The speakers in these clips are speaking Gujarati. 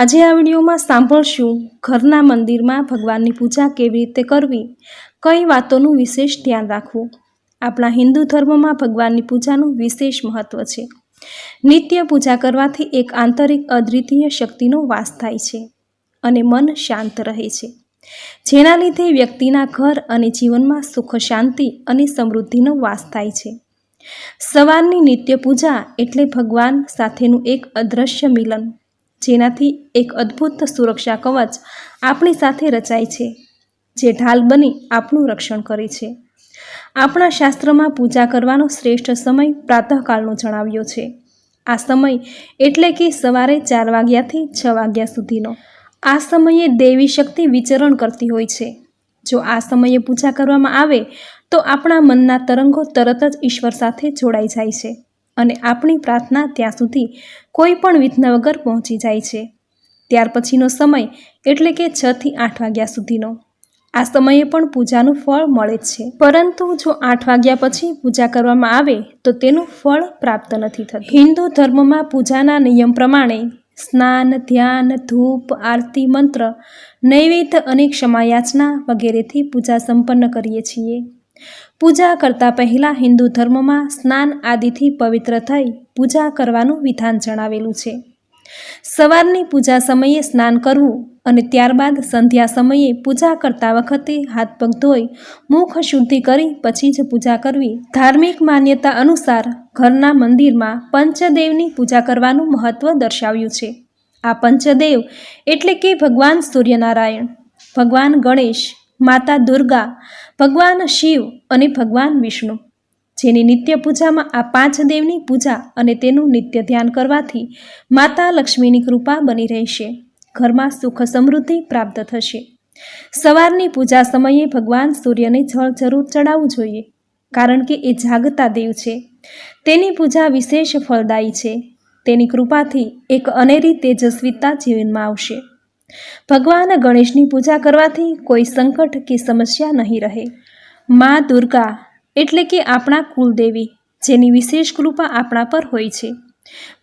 આજે આ વિડીયોમાં સાંભળશું, ઘરના મંદિરમાં ભગવાનની પૂજા કેવી રીતે કરવી? કઈ વાતોનું વિશેષ ધ્યાન રાખવું? આપણા હિન્દુ ધર્મમાં ભગવાનની પૂજાનું વિશેષ મહત્વ છે. નિત્ય પૂજા કરવાથી એક આંતરિક અદ્વિતીય શક્તિનો વાસ થાય છે અને મન શાંત રહે છે. જેના લીધે વ્યક્તિના ઘર અને જીવનમાં સુખ, શાંતિ અને સમૃદ્ધિનો વાસ થાય છે. સવારની નિત્ય પૂજા એટલે ભગવાન સાથેનું એક અદ્રશ્ય મિલન. જેનાથી એક અદ્ભુત સુરક્ષા કવચ આપણી સાથે રચાય છે, જે ઢાલ બની આપણું રક્ષણ કરે છે. આપણા શાસ્ત્રમાં પૂજા કરવાનો શ્રેષ્ઠ સમય પ્રાતઃકાળનો જણાવ્યો છે. આ સમય એટલે કે સવારે ચાર વાગ્યાથી છ વાગ્યા સુધીનો. આ સમયે દેવી શક્તિ વિચરણ કરતી હોય છે. જો આ સમયે પૂજા કરવામાં આવે, તો આપણા મનના તરંગો તરત જ ઈશ્વર સાથે જોડાઈ જાય છે. અને આપણી પ્રાર્થના ત્યાં સુધી કોઈ પણ વિઘ્ન વગર પહોંચી જાય છે. ત્યાર પછીનો સમય એટલે કે છ થી આઠ વાગ્યા સુધીનો. આ સમયે પણ પૂજાનું ફળ મળે જ છે. પરંતુ જો આઠ વાગ્યા પછી પૂજા કરવામાં આવે, તો તેનું ફળ પ્રાપ્ત નથી થતું. હિન્દુ ધર્મમાં પૂજાના નિયમ પ્રમાણે સ્નાન, ધ્યાન, ધૂપ, આરતી, મંત્ર, નૈવેદ્ય અને ક્ષમાયાચના વગેરેથી પૂજા સંપન્ન કરીએ છીએ. પૂજા કરતા પહેલાં હિન્દુ ધર્મમાં સ્નાન આદિથી પવિત્ર થઈ પૂજા કરવાનું વિધાન જણાવેલું છે. સવારની પૂજા સમયે સ્નાન કરવું અને ત્યારબાદ સંધ્યા સમયે પૂજા કરતા વખતે હાથ પગ ધોઈ, મુખ શુદ્ધિ કરી પછી જ પૂજા કરવી. ધાર્મિક માન્યતા અનુસાર ઘરના મંદિરમાં પંચદેવની પૂજા કરવાનું મહત્વ દર્શાવ્યું છે. આ પંચદેવ એટલે કે ભગવાન સૂર્યનારાયણ. ભગવાન ગણેશ માતા દુર્ગા, ભગવાન શિવ અને ભગવાન વિષ્ણુ. જેની નિત્ય પૂજામાં આ પાંચ દેવની પૂજા અને તેનું નિત્ય ધ્યાન કરવાથી માતા લક્ષ્મીની કૃપા બની રહેશે. ઘરમાં સુખ સમૃદ્ધિ પ્રાપ્ત થશે. સવારની પૂજા સમયે ભગવાન સૂર્યને જળ જરૂર ચડાવવું જોઈએ, કારણ કે એ જાગતા દેવ છે. તેની પૂજા વિશેષ ફળદાયી છે. તેની કૃપાથી એક અનેરી તેજસ્વીતા જીવનમાં આવશે. ભગવાન ગણેશની પૂજા કરવાથી કોઈ સંકટ કે સમસ્યા નહીં રહે. મા દુર્ગા એટલે કે આપણા કુલદેવી, જેની વિશેષ કૃપા આપણા પર હોય છે.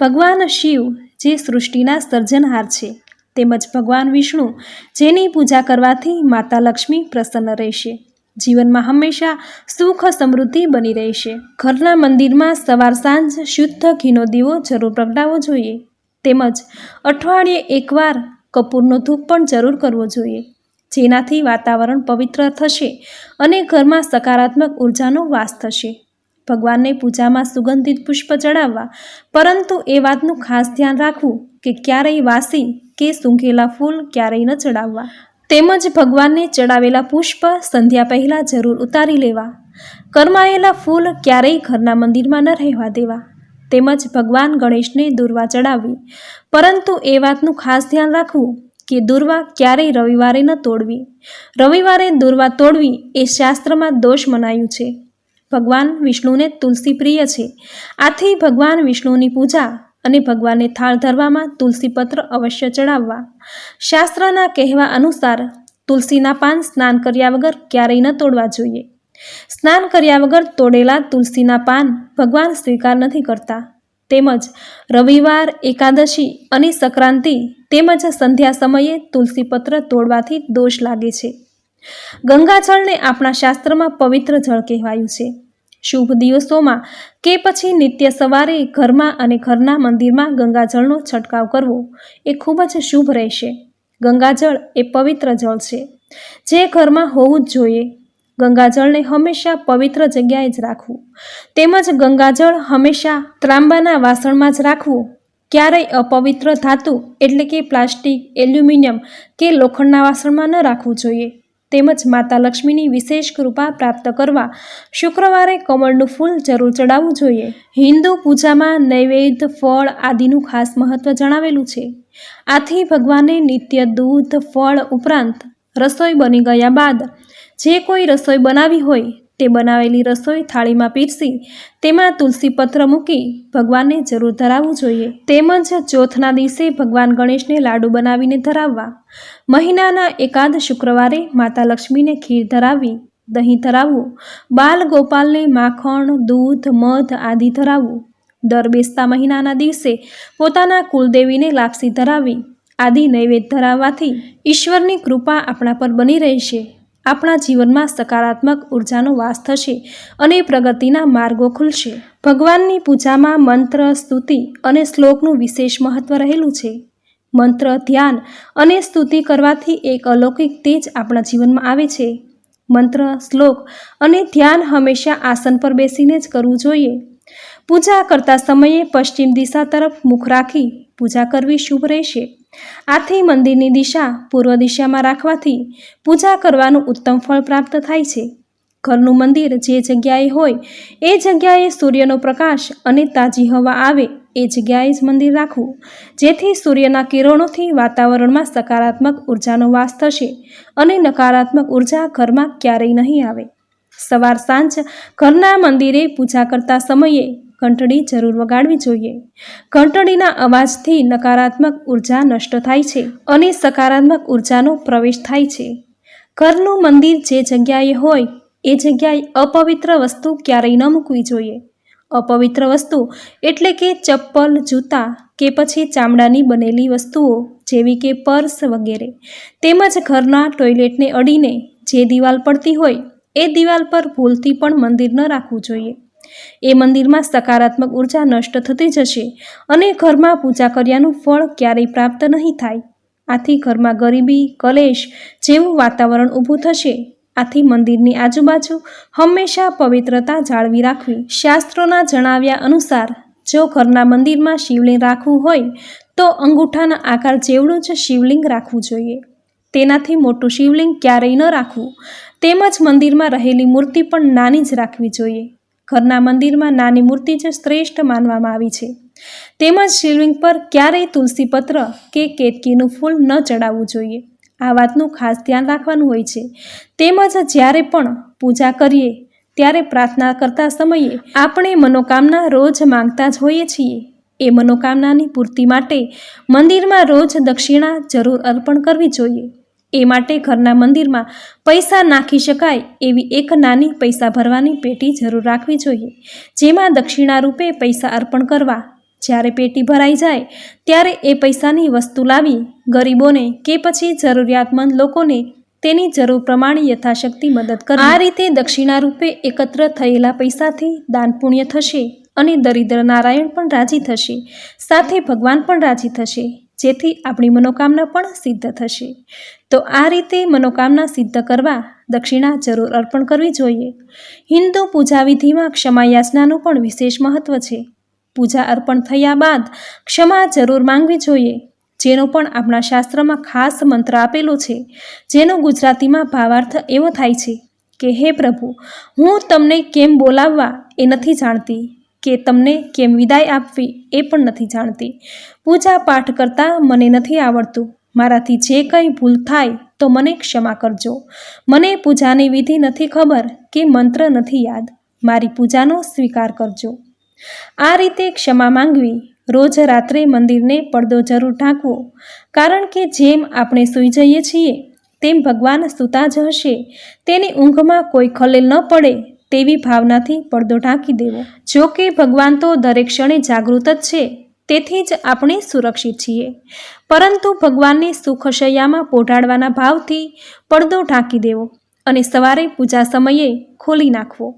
ભગવાન શિવ જે સૃષ્ટિના સર્જનહાર છે, તેમજ ભગવાન વિષ્ણુ જેની પૂજા કરવાથી માતા લક્ષ્મી પ્રસન્ન રહેશે. જીવનમાં હંમેશા સુખ સમૃદ્ધિ બની રહેશે. ઘરના મંદિરમાં સવાર સાંજ શુદ્ધ ઘીનો દીવો જરૂર પ્રગટાવવો જોઈએ. તેમજ અઠવાડિયે એકવાર કપૂરનો ધૂપ પણ જરૂર કરવો જોઈએ. જેનાથી વાતાવરણ પવિત્ર થશે અને ઘરમાં સકારાત્મક ઉર્જાનો વાસ થશે. ભગવાનને પૂજામાં સુગંધિત પુષ્પ ચડાવવા, પરંતુ એ વાતનું ખાસ ધ્યાન રાખવું કે ક્યારેય વાસી કે સૂંઘેલા ફૂલ ક્યારેય ન ચડાવવા. તેમજ ભગવાનને ચડાવેલા પુષ્પ સંધ્યા પહેલાં જરૂર ઉતારી લેવા. કરમાયેલા ફૂલ ક્યારેય ઘરના મંદિરમાં ન રહેવા દેવા. તેમજ ભગવાન ગણેશને દુર્વા ચડાવવી પરંતુ એ વાતનું ખાસ ધ્યાન રાખવું કે દુર્વા ક્યારેય રવિવારે ન તોડવી. રવિવારે દુર્વા તોડવી એ શાસ્ત્રમાં દોષ મનાયું છે. ભગવાન વિષ્ણુને તુલસી પ્રિય છે. આથી ભગવાન વિષ્ણુની પૂજા અને ભગવાનને થાળ ધરવામાં તુલસીપત્ર અવશ્ય ચડાવવા. શાસ્ત્રના કહેવા અનુસાર તુલસીના પાન સ્નાન કર્યા વગર ક્યારેય ન તોડવા જોઈએ. સ્નાન કર્યા વગર તોડેલા તુલસીના પાન ભગવાન સ્વીકાર નથી કરતા. તેમજ રવિવાર, એકાદશી અને સંક્રાંતિ તેમજ સંધ્યા સમયે તુલસીપત્ર તોડવાથી દોષ લાગે છે. ગંગાજળને આપણા શાસ્ત્રમાં પવિત્ર જળ કહેવાયું છે. શુભ દિવસોમાં કે પછી નિત્ય સવારે ઘરમાં અને ઘરના મંદિરમાં ગંગાજળનો છંટકાવ કરવો એ ખૂબ જ શુભ રહેશે. ગંગાજળ એ પવિત્ર જળ છે. જે ઘરમાં હોવું જ જોઈએ. ગંગાજળને હંમેશા પવિત્ર જગ્યાએ જ રાખવું. તેમજ ગંગાજળ હંમેશા ત્રાંબાના વાસણમાં જ રાખવું. ક્યારેય અપવિત્ર ધાતુ એટલે કે પ્લાસ્ટિક, એલ્યુમિનિયમ કે લોખંડના વાસણમાં ન રાખવું જોઈએ. તેમજ માતા લક્ષ્મીની વિશેષ કૃપા પ્રાપ્ત કરવા શુક્રવારે કમળનું ફૂલ જરૂર ચડાવવું જોઈએ. હિન્દુ પૂજામાં નૈવેદ્ય, ફળ આદિનું ખાસ મહત્વ જણાવેલું છે. આથી ભગવાને નિત્ય દૂધ, ફળ ઉપરાંત રસોઈ બની ગયા બાદ જે કોઈ રસોઈ બનાવી હોય તે બનાવેલી રસોઈ થાળીમાં પીરસી તેમાં તુલસી પત્ર મૂકી ભગવાનને જરૂર ધરાવવું જોઈએ. તેમજ ચોથના દિવસે ભગવાન ગણેશને લાડુ બનાવીને ધરાવવા. મહિનાના એકાદ શુક્રવારે માતા લક્ષ્મીને ખીર ધરાવી, દહીં ધરાવવું, બાલ ગોપાલને માખણ, દૂધ, મધ આદિ ધરાવવું. દર બેસતા મહિનાના દિવસે પોતાના કુલદેવીને લાપસી ધરાવવી આદિ નૈવેદ્ય ધરાવવાથી ઈશ્વરની કૃપા આપણા પર બની રહેશે. આપણા જીવનમાં સકારાત્મક ઉર્જાનો વાસ થશે અને પ્રગતિના માર્ગો ખુલશે. ભગવાનની પૂજામાં મંત્ર, સ્તુતિ અને શ્લોકનું વિશેષ મહત્વ રહેલું છે. મંત્ર, ધ્યાન અને સ્તુતિ કરવાથી એક અલૌકિક તેજ આપણા જીવનમાં આવે છે. મંત્ર, શ્લોક અને ધ્યાન હંમેશા આસન પર બેસીને જ કરવું જોઈએ. પૂજા કરતા સમયે પશ્ચિમ દિશા તરફ મુખ રાખી પૂજા કરવી શુભ રહેશે. આથી મંદિરની દિશા પૂર્વ દિશામાં રાખવાથી પૂજા કરવાનું ઉત્તમ ફળ પ્રાપ્ત થાય છે. ઘરનું મંદિર જે જગ્યાએ હોય, એ જગ્યાએ સૂર્યનો પ્રકાશ અને તાજી હવા આવે, એ જગ્યાએ જ મંદિર રાખવું. જેથી સૂર્યના કિરણોથી વાતાવરણમાં સકારાત્મક ઉર્જાનો વાસ થશે અને નકારાત્મક ઊર્જા ઘરમાં ક્યારેય નહીં આવે. સવાર સાંજ ઘરના મંદિરે પૂજા કરતા સમયે ઘંટડી જરૂર વગાડવી જોઈએ. ઘંટડીના અવાજથી નકારાત્મક ઊર્જા નષ્ટ થાય છે અને સકારાત્મક ઉર્જાનો પ્રવેશ થાય છે. ઘરનું મંદિર જે જગ્યાએ હોય, એ જગ્યાએ અપવિત્ર વસ્તુ ક્યારેય ન મૂકવી જોઈએ. અપવિત્ર વસ્તુ એટલે કે ચપ્પલ, જૂતા કે પછી ચામડાની બનેલી વસ્તુઓ, જેવી કે પર્સ વગેરે. તેમજ ઘરના ટોયલેટને અડીને જે દિવાલ પડતી હોય, એ દિવાલ પર ભૂલથી પણ મંદિર ન રાખવું જોઈએ. એ મંદિરમાં સકારાત્મક ઊર્જા નષ્ટ થતી જશે અને ઘરમાં પૂજા કર્યાનું ફળ ક્યારેય પ્રાપ્ત નહીં થાય. આથી ઘરમાં ગરીબી, કલેશ જેવું વાતાવરણ ઊભું થશે. આથી મંદિરની આજુબાજુ હંમેશા પવિત્રતા જાળવી રાખવી. શાસ્ત્રોના જણાવ્યા અનુસાર, જો ઘરના મંદિરમાં શિવલિંગ રાખવું હોય, તો અંગૂઠાના આકાર જેવડું જ શિવલિંગ રાખવું જોઈએ. તેનાથી મોટું શિવલિંગ ક્યારેય ન રાખવું. તેમજ મંદિરમાં રહેલી મૂર્તિ પણ નાની જ રાખવી જોઈએ. ઘરના મંદિરમાં નાની મૂર્તિ જ શ્રેષ્ઠ માનવામાં આવી છે. તેમજ શિવલિંગ પર ક્યારેય તુલસી પત્ર કે કેતકીનું ફૂલ ન ચડાવવું જોઈએ. આ વાતનું ખાસ ધ્યાન રાખવાનું હોય છે. તેમજ જ્યારે પણ પૂજા કરીએ, ત્યારે પ્રાર્થના કરતા સમયે આપણે મનોકામના રોજ માંગતા જ હોઈએ છીએ. એ મનોકામનાની પૂર્તિ માટે મંદિરમાં રોજ દક્ષિણા જરૂર અર્પણ કરવી જોઈએ. એ માટે ઘરના મંદિરમાં પૈસા નાખી શકાય એવી એક નાની પૈસા ભરવાની પેટી જરૂર રાખવી જોઈએ. જેમાં દક્ષિણા રૂપે પૈસા અર્પણ કરવા, જ્યારે પેટી ભરાઈ જાય, ત્યારે એ પૈસાની વસ્તુ લાવી ગરીબોને કે પછી જરૂરિયાતમંદ લોકોને તેની જરૂર પ્રમાણે યથાશક્તિ મદદ કરે આ રીતે દક્ષિણા રૂપે એકત્ર થયેલા પૈસાથી દાન પુણ્ય થશે અને દરિદ્ર નારાયણ પણ રાજી થશે. સાથે ભગવાન પણ રાજી થશે. જેથી આપણી મનોકામના પણ સિદ્ધ થશે. તો આ રીતે મનોકામના સિદ્ધ કરવા દક્ષિણા જરૂર અર્પણ કરવી જોઈએ. હિન્દુ પૂજા વિધિમાં ક્ષમા યાચનાનું પણ વિશેષ મહત્વ છે. પૂજા અર્પણ થયા બાદ ક્ષમા જરૂર માંગવી જોઈએ, જેનો પણ આપણા શાસ્ત્રમાં ખાસ મંત્ર આપેલો છે. જેનો ગુજરાતીમાં ભાવાર્થ એવો થાય છે કે, હે પ્રભુ, હું તમને કેમ બોલાવવા એ નથી જાણતી. કે તમને કેમ વિદાય આપવી એ પણ નથી જાણતી. પૂજા પાઠ કરતાં મને નથી આવડતું. મારાથી જે કંઈ ભૂલ થાય તો મને ક્ષમા કરજો. મને પૂજાની વિધિ નથી ખબર કે મંત્ર નથી યાદ. મારી પૂજાનો સ્વીકાર કરજો. આ રીતે ક્ષમા માંગવી રોજ રાત્રે મંદિરને પડદો જરૂર ઢાંકવો. કારણ કે જેમ આપણે સૂઈ જઈએ છીએ, તેમ ભગવાન સૂતા જ હશે. તેની ઊંઘમાં કોઈ ખલેલ ન પડે. તેવી ભાવનાથી પડદો ઢાંકી દેવો. જો કે ભગવાન તો દરેક ક્ષણે જાગૃત જ છે, તેથી જ આપણે સુરક્ષિત છીએ. પરંતુ ભગવાનને સુખશૈયામાં પોઢાડવાના ભાવથી પડદો ઢાંકી દેવો અને સવારે પૂજા સમયે ખોલી નાખવો.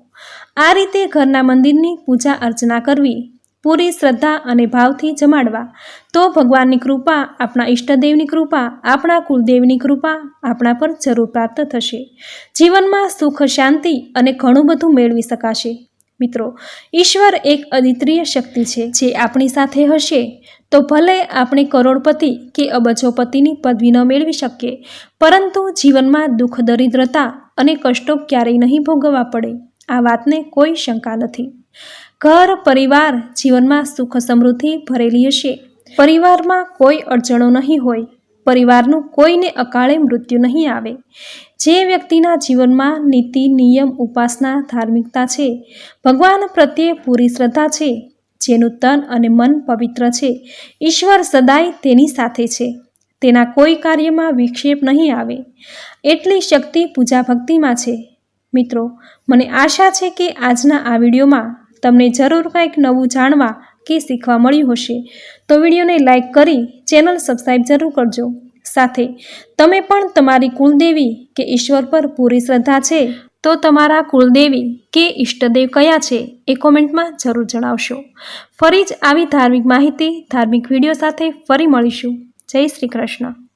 આ રીતે ઘરના મંદિરની પૂજા અર્ચના કરવી પૂરી શ્રદ્ધા અને ભાવથી જમાડવા. તો ભગવાનની કૃપા, આપણા ઈષ્ટદેવની કૃપા, આપણા કુલદેવની કૃપા આપણા પર જરૂર પ્રાપ્ત થશે. જીવનમાં સુખ, શાંતિ અને ઘણું બધું મેળવી શકાશે. મિત્રો, ઈશ્વર એક અદિત્રીય શક્તિ છે, જે આપણી સાથે હશે. તો ભલે આપણે કરોડપતિ કે અબજોપતિની પદવી ન મેળવી શકીએ, પરંતુ જીવનમાં દુઃખ, દરિદ્રતા અને કષ્ટો ક્યારેય નહીં ભોગવવા પડે. આ વાતને કોઈ શંકા નથી. ઘર, પરિવાર જીવનમાં સુખ સમૃદ્ધિ ભરેલી હશે. પરિવારમાં કોઈ અડચણો નહીં હોય. પરિવારનું કોઈને અકાળે મૃત્યુ નહીં આવે. જે વ્યક્તિના જીવનમાં નીતિ, નિયમ, ઉપાસના, ધાર્મિકતા છે, ભગવાન પ્રત્યે પૂરી શ્રદ્ધા છે, જેનું તન અને મન પવિત્ર છે, ઈશ્વર સદાય તેની સાથે છે. તેના કોઈ કાર્યમાં વિક્ષેપ નહીં આવે. એટલી શક્તિ પૂજા ભક્તિમાં છે. મિત્રો, મને આશા છે કે આજના આ વિડીયોમાં તમને જરૂર કંઈક નવું જાણવા કે શીખવા મળ્યું હશે, તો વિડીયોને લાઇક કરી ચેનલ સબસ્ક્રાઈબ જરૂર કરજો. સાથે, તમે પણ તમારી કુલદેવી કે ઈશ્વર પર પૂરી શ્રદ્ધા છે, તો તમારા કુલદેવી કે ઈષ્ટદેવ કયા છે એ કોમેન્ટમાં જરૂર જણાવશો. ફરી જ આવી ધાર્મિક માહિતી, ધાર્મિક વીડિયો સાથે ફરી મળીશું. જય શ્રી કૃષ્ણ.